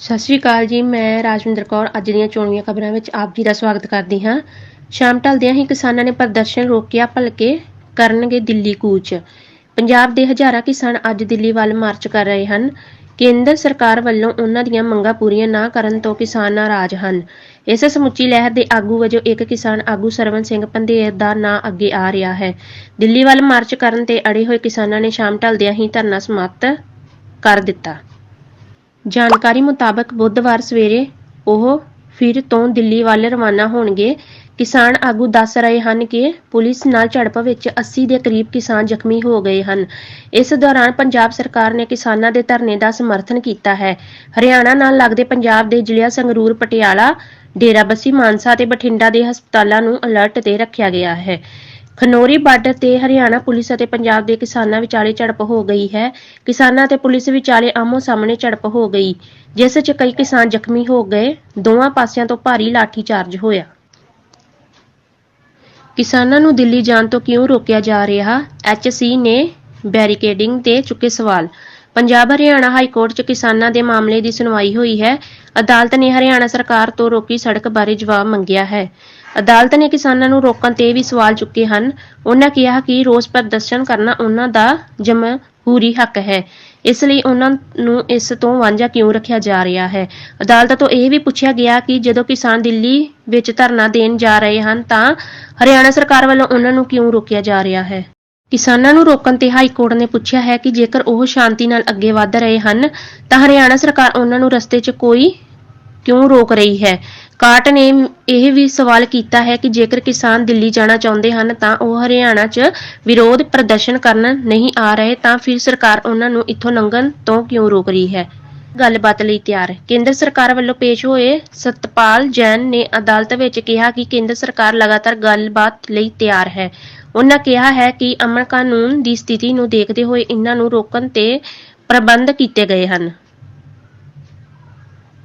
ਸਤਿ ਸ਼੍ਰੀ ਅਕਾਲ ਜੀ, ਮੈਂ ਰਾਜਵਿੰਦਰ ਕੌਰ। ਅੱਜ ਦੀਆਂ ਚੋਣਵੀਆਂ ਖਬਰਾਂ ਵਿੱਚ ਆਪ ਜੀ ਦਾ ਸਵਾਗਤ ਕਰਦੀ ਹਾਂ। ਸ਼ਾਮ ਢਲਦਿਆਂ ਹੀ ਕਿਸਾਨਾਂ ਨੇ ਪ੍ਰਦਰਸ਼ਨ ਰੋਕਿਆ, ਭਲਕੇ ਕਰਨਗੇ ਦਿੱਲੀ ਕੂਚ। ਪੰਜਾਬ ਦੇ ਹਜ਼ਾਰਾਂ ਕਿਸਾਨ ਅੱਜ ਦਿੱਲੀ ਵੱਲ ਮਾਰਚ ਕਰ ਰਹੇ ਹਨ। ਕੇਂਦਰ ਸਰਕਾਰ ਵੱਲੋਂ ਉਹਨਾਂ ਦੀਆਂ ਮੰਗਾਂ ਪੂਰੀਆਂ ਨਾ ਕਰਨ ਤੋਂ ਕਿਸਾਨ ਨਾਰਾਜ਼ ਹਨ। ਇਸ ਸਮੁੱਚੀ ਲਹਿਰ ਦੇ ਆਗੂ ਵਜੋਂ ਇੱਕ ਕਿਸਾਨ ਆਗੂ ਸਰਵਨ ਸਿੰਘ ਪੰਧੇਰ ਦਾ ਨਾਂ ਅੱਗੇ ਆ ਰਿਹਾ ਹੈ। ਦਿੱਲੀ ਵੱਲ ਮਾਰਚ ਕਰਨ ਤੇ ਅੜੇ ਹੋਏ ਕਿਸਾਨਾਂ ਨੇ ਸ਼ਾਮ ਢਲਦਿਆਂ ਹੀ ਧਰਨਾ ਸਮਾਪਤ ਕਰ ਦਿੱਤਾ। ਜਾਣਕਾਰੀ ਮੁਤਾਬਕ ਬੁੱਧਵਾਰ ਸਵੇਰੇ ਉਹ ਫਿਰ ਤੋਂ ਦਿੱਲੀ ਵੱਲ ਰਵਾਨਾ ਹੋਣਗੇ। ਕਿਸਾਨ ਆਗੂ ਦੱਸ ਰਹੇ ਹਨ ਕਿ ਪੁਲਿਸ ਨਾਲ ਝੜਪ ਵਿੱਚ 80 ਦੇ ਕਰੀਬ ਕਿਸਾਨ ਜ਼ਖਮੀ ਹੋ ਗਏ ਹਨ। ਇਸ ਦੌਰਾਨ ਪੰਜਾਬ ਸਰਕਾਰ ਨੇ ਕਿਸਾਨਾਂ ਦੇ ਧਰਨੇ ਦਾ ਸਮਰਥਨ ਕੀਤਾ ਹੈ। ਹਰਿਆਣਾ ਨਾਲ ਲੱਗਦੇ ਪੰਜਾਬ ਦੇ ਜ਼ਿਲ੍ਹਿਆਂ ਸੰਗਰੂਰ, ਪਟਿਆਲਾ, ਡੇਰਾਬੱਸੀ, ਮਾਨਸਾ ਤੇ ਬਠਿੰਡਾ ਦੇ ਹਸਪਤਾਲਾਂ ਨੂੰ ਅਲਰਟ ਤੇ ਰੱਖਿਆ ਗਿਆ ਹੈ। ਖਨੋਰੀ ਬਾਰਡਰ ਤੇ ਹਰਿਆਣਾ ਪੁਲਿਸ ਅਤੇ ਪੰਜਾਬ ਦੇ ਕਿਸਾਨਾਂ ਵਿਚਾਲੇ ਝੜਪ ਹੋ ਗਈ ਹੈ। ਕਿਸਾਨਾਂ ਤੇ ਪੁਲਿਸ ਵਿਚਾਲੇ ਆਮੋ ਸਾਹਮਣੇ ਝੜਪ ਹੋ ਗਈ, ਜਿਸ 'ਚ ਕਈ ਕਿਸਾਨ ਜ਼ਖਮੀ ਹੋ ਗਏ। ਦੋਵਾਂ ਪਾਸਿਆਂ ਤੋਂ ਭਾਰੀ ਲਾਠੀਚਾਰਜ ਹੋਇਆ। ਕਿਸਾਨਾਂ ਨੂੰ ਦਿੱਲੀ ਜਾਣ ਤੋਂ ਕਿਉਂ ਰੋਕਿਆ ਜਾ ਰਿਹਾ? ਐਚਸੀ ਨੇ ਬੈਰੀਕੇਡਿੰਗ ਤੇ ਚੁੱਕੇ ਸਵਾਲ। ਪੰਜਾਬ ਹਰਿਆਣਾ ਹਾਈ ਕੋਰਟ 'ਚ ਕਿਸਾਨਾਂ ਦੇ ਮਾਮਲੇ ਦੀ ਸੁਣਵਾਈ ਹੋਈ ਹੈ। ਅਦਾਲਤ ਨੇ ਹਰਿਆਣਾ ਸਰਕਾਰ ਤੋਂ ਰੋਕੀ ਸੜਕ ਬਾਰੇ ਜਵਾਬ ਮੰਗਿਆ ਹੈ। ਅਦਾਲਤ ਨੇ ਕਿਸਾਨਾਂ ਨੂੰ ਰੋਕਣ ਤੇ ਵੀ ਸਵਾਲ ਚੁੱਕੇ ਹਨ। ਉਹਨਾਂ ਕਿਹਾ ਕਿ ਰੋਸ ਪ੍ਰਦਰਸ਼ਨ ਕਰਨਾ ਉਹਨਾਂ ਦਾ ਜਮਹੂਰੀ ਹੱਕ ਹੈ। ਇਸ ਲਈ ਉਹਨਾਂ ਨੂੰ ਇਸ ਤੋਂ ਵਾਂਝਾ ਕਿਉਂ ਰੱਖਿਆ ਜਾ ਰਿਹਾ ਹੈ? ਅਦਾਲਤ ਤੋਂ ਇਹ ਵੀ ਪੁੱਛਿਆ ਗਿਆ ਕਿ ਜਦੋਂ ਕਿਸਾਨ ਦਿੱਲੀ ਵਿੱਚ ਧਰਨਾ ਦੇਣ ਜਾ ਰਹੇ ਹਨ ਤਾਂ ਹਰਿਆਣਾ ਸਰਕਾਰ ਵੱਲੋਂ ਉਹਨਾਂ ਨੂੰ ਕਿਉਂ ਰੋਕਿਆ ਜਾ ਰਿਹਾ ਹੈ? ਕਿਸਾਨਾਂ ਨੂੰ ਰੋਕਣ ਤੇ ਹਾਈ ਕੋਰਟ ਨੇ ਪੁੱਛਿਆ ਹੈ ਕਿ ਜੇਕਰ ਉਹ ਸ਼ਾਂਤੀ ਨਾਲ ਅੱਗੇ ਵਧ ਰਹੇ ਹਨ, ਤਾਂ ਹਰਿਆਣਾ ਸਰਕਾਰ ਉਹਨਾਂ ਨੂੰ ਰਸਤੇ 'ਚ ਕੋਈ ਕਿਉਂ ਰੋਕ ਰਹੀ ਹੈ? ਕਾਟ ਨੇ ਇਹ ਵੀ ਸਵਾਲ ਕੀਤਾ ਹੈ ਕਿ ਜੇਕਰ ਕਿਸਾਨ ਦਿੱਲੀ ਜਾਣਾ ਚਾਹੁੰਦੇ ਹਨ, ਤਾਂ ਉਹ ਹਰਿਆਣਾ 'ਚ ਵਿਰੋਧ ਪ੍ਰਦਰਸ਼ਨ ਕਰਨ ਨਹੀਂ ਆ ਰਹੇ, ਤਾਂ ਫਿਰ ਸਰਕਾਰ ਉਹਨਾਂ ਨੂੰ ਇੱਥੋਂ ਲੰਘਣ ਤੋਂ ਕਿਉਂ ਰੋਕ ਰਹੀ ਹੈ? ਗੱਲਬਾਤ ਲਈ ਤਿਆਰ। ਕੇਂਦਰ ਸਰਕਾਰ ਵੱਲੋਂ ਪੇਸ਼ ਹੋਏ ਸਤਪਾਲ ਜੈਨ ਨੇ ਅਦਾਲਤ ਵਿੱਚ ਕਿਹਾ ਕਿ ਕੇਂਦਰ ਸਰਕਾਰ ਲਗਾਤਾਰ ਗੱਲਬਾਤ ਲਈ ਤਿਆਰ ਹੈ। ਉਨ੍ਹਾਂ ਕਿਹਾ ਹੈ ਕਿ ਅਮਨ ਕਾਨੂੰਨ ਦੀ ਸਥਿਤੀ ਨੂੰ ਦੇਖਦੇ ਹੋਏ ਇਹਨਾਂ ਨੂੰ ਰੋਕਣ ਤੇ ਪ੍ਰਬੰਧ ਕੀਤੇ ਗਏ ਹਨ।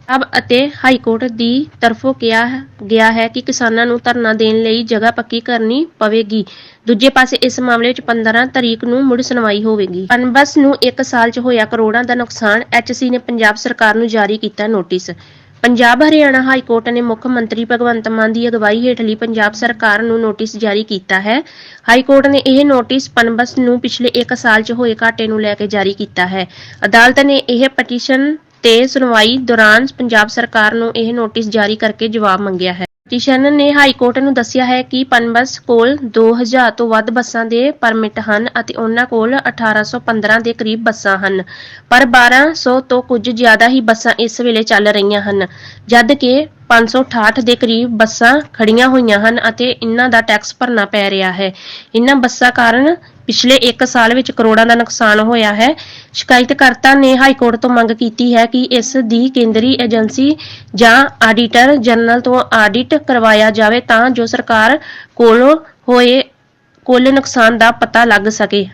ਪੰਜਾਬ ਅਤੇ ਹਾਈ ਦੀ ਤਰਫੋਂ ਕਿਹਾ ਗਿਆ ਹੈ ਕਿ ਕਿਸਾਨਾਂ ਨੂੰ ਧਰਨਾ ਦੇਣ ਲਈ ਜਗ੍ਹਾ ਪੱਕੀ ਕਰਨੀ ਪਵੇਗੀ। ਦੂਜੇ ਪਾਸੇ ਇਸ ਮਾਮਲੇ ਵਿੱਚ 15 ਤਰੀਕ ਨੂੰ ਮੁੜ ਸੁਣਵਾਈ ਹੋਵੇਗੀ। ਪਨਬਸ ਨੂੰ 1 ਸਾਲ 'ਚ ਹੋਇਆ ਕਰੋੜਾਂ ਦਾ ਨੁਕਸਾਨ, ਐਚਸੀ ਨੇ ਪੰਜਾਬ ਸਰਕਾਰ ਨੂੰ ਜਾਰੀ ਕੀਤਾ notice. Punjab Haryana high court ਨੇ ਮੁੱਖ ਮੰਤਰੀ ਭਗਵੰਤ ਮਾਨ ਦੀ ਅਗਵਾਈ ਹੇਠਲੀ ਪੰਜਾਬ ਸਰਕਾਰ ਨੂੰ ਨੋਟਿਸ ਜਾਰੀ ਕੀਤਾ ਹੈ। ਹਾਈ ਕੋਰਟ ਨੇ ਇਹ ਨੋਟਿਸ ਪਨਬਸ ਨੂੰ ਪਿਛਲੇ 1 ਸਾਲ 'ਚ ਹੋਏ ਘਾਟੇ ਨੂੰ ਲੈ ਕੇ ਜਾਰੀ ਕੀਤਾ ਹੈ। ਅਦਾਲਤ ਨੇ ਇਹ ਪਟੀਸ਼ਨ ਤੇ ਸੁਣਵਾਈ ਦੌਰਾਨ ਪੰਜਾਬ ਸਰਕਾਰ ਨੂੰ ਇਹ ਨੋਟਿਸ ਜਾਰੀ ਕਰਕੇ ਜਵਾਬ ਮੰਗਿਆ ਹੈ। ਪਟੀਸ਼ਨ ਨੇ ਹਾਈ ਕੋਰਟ ਨੂੰ ਦੱਸਿਆ ਹੈ ਕਿ ਪਨਬਸ ਕੋਲ 2000 ਤੋਂ ਵੱਧ ਬੱਸਾਂ ਦੇ ਪਰਮਿਟ ਹਨ ਅਤੇ ਉਹਨਾਂ ਕੋਲ 1815 ਦੇ ਕਰੀਬ ਬੱਸਾਂ ਹਨ। ਪਰ 1200 ਤੋਂ ਕੁਝ ਜ਼ਿਆਦਾ ਹੀ ਬੱਸਾਂ ਇਸ ਵੇਲੇ ਚੱਲ ਰਹੀਆਂ ਹਨ, ਜਦ ਕਿ 568 ਦੇ ਕਰੀਬ ਬੱਸਾਂ ਖੜੀਆਂ ਹੋਈਆਂ ਹਨ ਅਤੇ ਇਹਨਾਂ ਦਾ ਟੈਕਸ ਭਰਨਾ ਪੈ ਰਿਹਾ ਹੈ। ਇਹਨਾਂ ਬੱਸਾਂ ਕਾਰਨ ਪਿਛਲੇ 1 ਸਾਲ ਵਿੱਚ ਕਰੋੜਾਂ ਦਾ ਨੁਕਸਾਨ ਹੋਇਆ ਹੈ। ਸ਼ਿਕਾਇਤਕਰਤਾ ਨੇ ਹਾਈ ਕੋਰਟ ਤੋਂ ਮੰਗ ਕੀਤੀ ਹੈ ਕਿ ਇਸ ਦੀ ਕੇਂਦਰੀ ਏਜੰਸੀ ਜਾਂ ਆਡੀਟਰ ਜਨਰਲ ਤੋਂ ਆਡਿਟ ਕਰਵਾਇਆ ਜਾਵੇ ਤਾਂ ਜੋ ਸਰਕਾਰ ਕੋਲੋਂ ਹੋਏ, ਕੁੱਲ ਨੁਕਸਾਨ ਦਾ ਪਤਾ ਲੱਗ ਸਕੇ।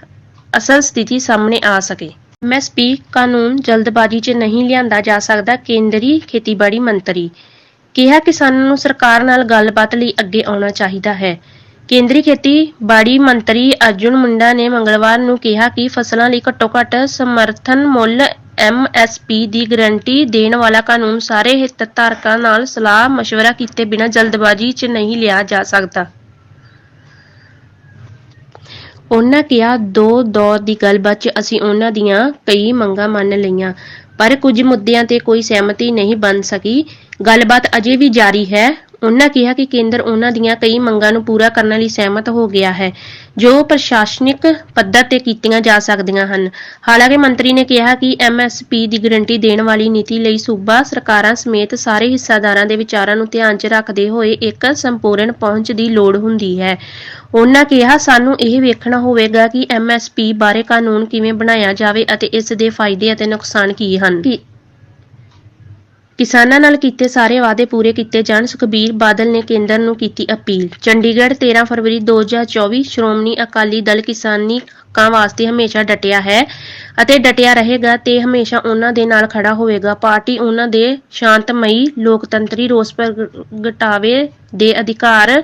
ਅਸਲ ਸਥਿਤੀ ਸਾਹਮਣੇ ਆ ਸਕੇ। ਐਮਐਸਪੀ ਕਾਨੂੰਨ ਜਲਦਬਾਜ਼ੀ 'ਚ ਨਹੀਂ ਲਿਆਂਦਾ ਜਾ ਸਕਦਾ, ਕੇਂਦਰੀ ਖੇਤੀਬਾੜੀ ਮੰਤਰੀ ਕਿਹਾ, ਕਿਸਾਨਾਂ ਨੂੰ ਸਰਕਾਰ ਨਾਲ ਗੱਲਬਾਤ ਲਈ ਅੱਗੇ ਆਉਣਾ ਚਾਹੀਦਾ ਹੈ। ਕੇਂਦਰੀ ਖੇਤੀਬਾੜੀ ਮੰਤਰੀ ਅਰਜੁਨ ਮੁੰਡਾ ਨੇ ਮੰਗਲਵਾਰ ਨੂੰ ਕਿਹਾ ਕਿ ਫਸਲਾਂ ਲਈ ਘੱਟੋ-ਘੱਟ ਸਮਰਥਨ ਮੁੱਲ ਐਮਐਸਪੀ ਦੀ ਗਾਰੰਟੀ ਦੇਣ ਵਾਲਾ ਕਾਨੂੰਨ ਸਾਰੇ ਹਿੱਤਧਾਰਕਾਂ ਨਾਲ ਸਲਾਹ ਮਸ਼ਵਰਾ ਕੀਤੇ ਬਿਨਾਂ ਜਲਦਬਾਜ਼ੀ 'ਚ ਨਹੀਂ ਲਿਆ ਜਾ ਸਕਦਾ। ਉਹਨਾਂ ਕਿਹਾ ਦੋ ਦੌਰ ਦੀ ਗੱਲਬਾਤ 'ਚ ਅਸੀਂ ਉਹਨਾਂ ਦੀਆਂ ਕਈ ਮੰਗਾਂ ਮੰਨ ਲਈਆਂ, ਪਰ ਕੁਝ ਮੁੱਦਿਆਂ ਤੇ ਕੋਈ ਸਹਿਮਤੀ ਨਹੀਂ ਬਣ ਸਕੀ ਗੱਲਬਾਤ ਅਜੇ ਵੀ ਜਾਰੀ ਹੈ ਉਹਨਾਂ ਕਿਹਾ ਕਿ ਕੇਂਦਰ ਉਹਨਾਂ ਦੀਆਂ ਕਈ ਮੰਗਾਂ ਨੂੰ ਪੂਰਾ ਕਰਨ ਲਈ ਸਹਿਮਤ ਹੋ ਗਿਆ ਹੈ, ਜੋ ਪ੍ਰਸ਼ਾਸਨਿਕ ਪੱਧਰ ਤੇ ਕੀਤੀਆਂ ਜਾ ਸਕਦੀਆਂ ਹਨ। ਹਾਲਾਂਕਿ ਮੰਤਰੀ ਨੇ ਕਿਹਾ ਕਿ ਐਮਐਸਪੀ ਦੀ ਗਰੰਟੀ ਦੇਣ ਵਾਲੀ ਨੀਤੀ ਲਈ ਸੂਬਾ ਸਰਕਾਰਾਂ ਸਮੇਤ ਸਾਰੇ ਹਿੱਸਾਦਾਰਾਂ ਦੇ ਵਿਚਾਰਾਂ ਨੂੰ ਧਿਆਨ 'ਚ ਰੱਖਦੇ ਹੋਏ ਇੱਕ ਸੰਪੂਰਨ ਪਹੁੰਚ ਦੀ ਲੋੜ ਹੁੰਦੀ ਹੈ। ਉਹਨਾਂ ਕਿਹਾ, ਸਾਨੂੰ ਇਹ ਵੇਖਣਾ ਹੋਵੇਗਾ ਕਿ ਐਮਐਸਪੀ ਬਾਰੇ ਕਾਨੂੰਨ ਕਿਵੇਂ ਬਣਾਇਆ ਜਾਵੇ ਅਤੇ ਇਸ ਦੇ ਫਾਇਦੇ ਅਤੇ ਨੁਕਸਾਨ ਕੀ ਹਨ। ਕਿਸਾਨਾਂ ਨਾਲ ਕੀਤੇ ਸਾਰੇ ਵਾਅਦੇ ਪੂਰੇ ਕੀਤੇ ਜਾਣ, ਸੁਖਬੀਰ ਬਾਦਲ ਨੇ ਕੇਂਦਰ ਨੂੰ ਕੀਤੀ ਅਪੀਲ। ਚੰਡੀਗੜ੍ਹ 13 ਫਰਵਰੀ 2024 ਸ਼੍ਰੋਮਣੀ ਅਕਾਲੀ ਦਲ ਕਿਸਾਨੀ ਹੱਕਾਂ ਵਾਸਤੇ ਹਮੇਸ਼ਾ ਡਟਿਆ ਹੈ ਅਤੇ ਡਟਿਆ ਰਹੇਗਾ ਤੇ ਹਮੇਸ਼ਾ ਉਹਨਾਂ ਦੇ ਨਾਲ ਖੜਾ ਹੋਵੇਗਾ। ਪਾਰਟੀ ਉਹਨਾਂ ਦੇ ਸ਼ਾਂਤਮਈ, ਲੋਕਤੰਤਰੀ ਰੋਸ ਪ੍ਰਗਟਾਵੇ ਦੇ ਅਧਿਕਾਰ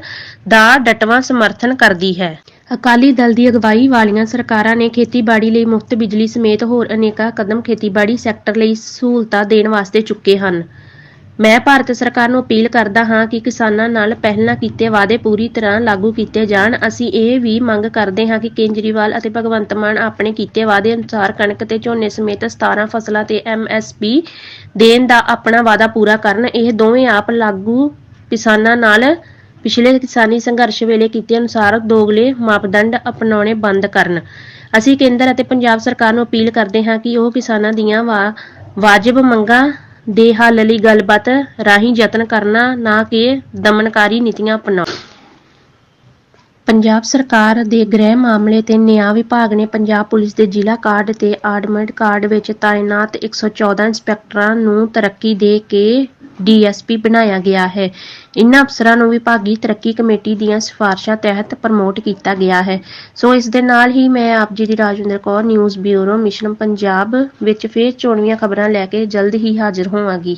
ਦਾ ਡਟਵਾਂ ਸਮਰਥਨ ਕਰਦੀ ਹੈ। ਅਕਾਲੀ ਦਲ ਦੀ ਅਗਵਾਈ ਵਾਲੀਆਂ ਸਰਕਾਰਾਂ ਨੇ ਖੇਤੀਬਾੜੀ ਲਈ ਮੁਫਤ ਬਿਜਲੀ ਸਮੇਤ ਹੋਰ ਅਨੇਕਾਂ ਕਦਮ ਖੇਤੀਬਾੜੀ ਸੈਕਟਰ ਲਈ ਸਹੂਲਤਾਂ ਦੇਣ ਵਾਸਤੇ ਚੁੱਕੇ ਹਨ। ਮੈਂ ਭਾਰਤ ਸਰਕਾਰ ਨੂੰ ਅਪੀਲ ਕਰਦਾ ਹਾਂ ਕਿ ਕਿਸਾਨਾਂ ਨਾਲ ਪਹਿਲਾਂ ਕੀਤੇ ਵਾਅਦੇ ਪੂਰੀ ਤਰ੍ਹਾਂ ਲਾਗੂ ਕੀਤੇ ਜਾਣ। ਅਸੀਂ ਇਹ ਵੀ ਮੰਗ ਕਰਦੇ ਹਾਂ ਕਿ ਕੇਜਰੀਵਾਲ ਅਤੇ ਭਗਵੰਤ ਮਾਨ ਆਪਣੇ ਕੀਤੇ ਵਾਅਦੇ ਅਨੁਸਾਰ ਕਣਕ ਤੇ ਝੋਨੇ ਸਮੇਤ 17 ਫਸਲਾਂ ਤੇ ਐਮਐਸਪੀ ਦੇਣ ਦਾ ਆਪਣਾ ਵਾਅਦਾ ਪੂਰਾ ਕਰਨ। ਇਹ ਦੋਵੇਂ ਆਪ ਲਾਗੂ ਕਿਸਾਨਾਂ ਨਾਲ ਪਿਛਲੇ ਕਿਸਾਨੀ ਸੰਘਰਸ਼ ਵੇਲੇ ਕੀਤੇ ਅਨੁਸਾਰ ਦੋਗਲੇ ਮਾਪਦੰਡ ਅਪਣਾਉਣੇ ਬੰਦ ਕਰਨ। ਅਸੀਂ ਕੇਂਦਰ ਅਤੇ ਪੰਜਾਬ ਸਰਕਾਰ ਨੂੰ ਅਪੀਲ ਕਰਦੇ ਹਾਂ ਕਿ ਉਹ ਕਿਸਾਨਾਂ ਦੀਆਂ ਵਾ- ਵਾਜਬ ਮੰਗਾਂ ਦੇ ਹੱਲ ਲਈ ਗੱਲਬਾਤ ਰਾਹੀਂ ਯਤਨ ਕਰਨਾ, ਨਾ ਕਿ ਦਮਨਕਾਰੀ ਨੀਤੀਆਂ ਅਪਣਾਉਣ। ਪੰਜਾਬ ਸਰਕਾਰ ਦੇ ਗ੍ਰਹਿ ਮਾਮਲੇ ਤੇ ਨਿਆਂ ਵਿਭਾਗ ਨੇ ਪੰਜਾਬ ਪੁਲਿਸ ਦੇ ਜ਼ਿਲ੍ਹਾ ਕਾਰਡ ਤੇ ਆਰਮਡ ਕਾਰਡ ਵਿੱਚ ਤਾਇਨਾਤ 114 ਇੰਸਪੈਕਟਰਾਂ ਨੂੰ ਤਰੱਕੀ ਦੇ ਕੇ ਡੀਐਸਪੀ ਬਣਾਇਆ ਗਿਆ ਹੈ। ਇਨ੍ਹਾਂ ਅਫਸਰਾਂ ਨੂੰ ਵਿਭਾਗੀ ਤਰੱਕੀ ਕਮੇਟੀ ਦੀਆਂ ਸਿਫਾਰਸ਼ਾਂ ਤਹਿਤ ਪ੍ਰਮੋਟ ਕੀਤਾ ਗਿਆ ਹੈ। ਸੋ ਇਸ ਦੇ ਨਾਲ ਹੀ ਮੈਂ ਆਪ ਜੀ ਦੀ Rajwinder Kaur, news bureau mission Punjab ਵਿੱਚ ਫੇਰ ਚੋਣਵੀਆਂ ਖਬਰਾਂ ਲੈ ਕੇ ਜਲਦ ਹੀ ਹਾਜ਼ਰ ਹੋਵਾਂਗੀ।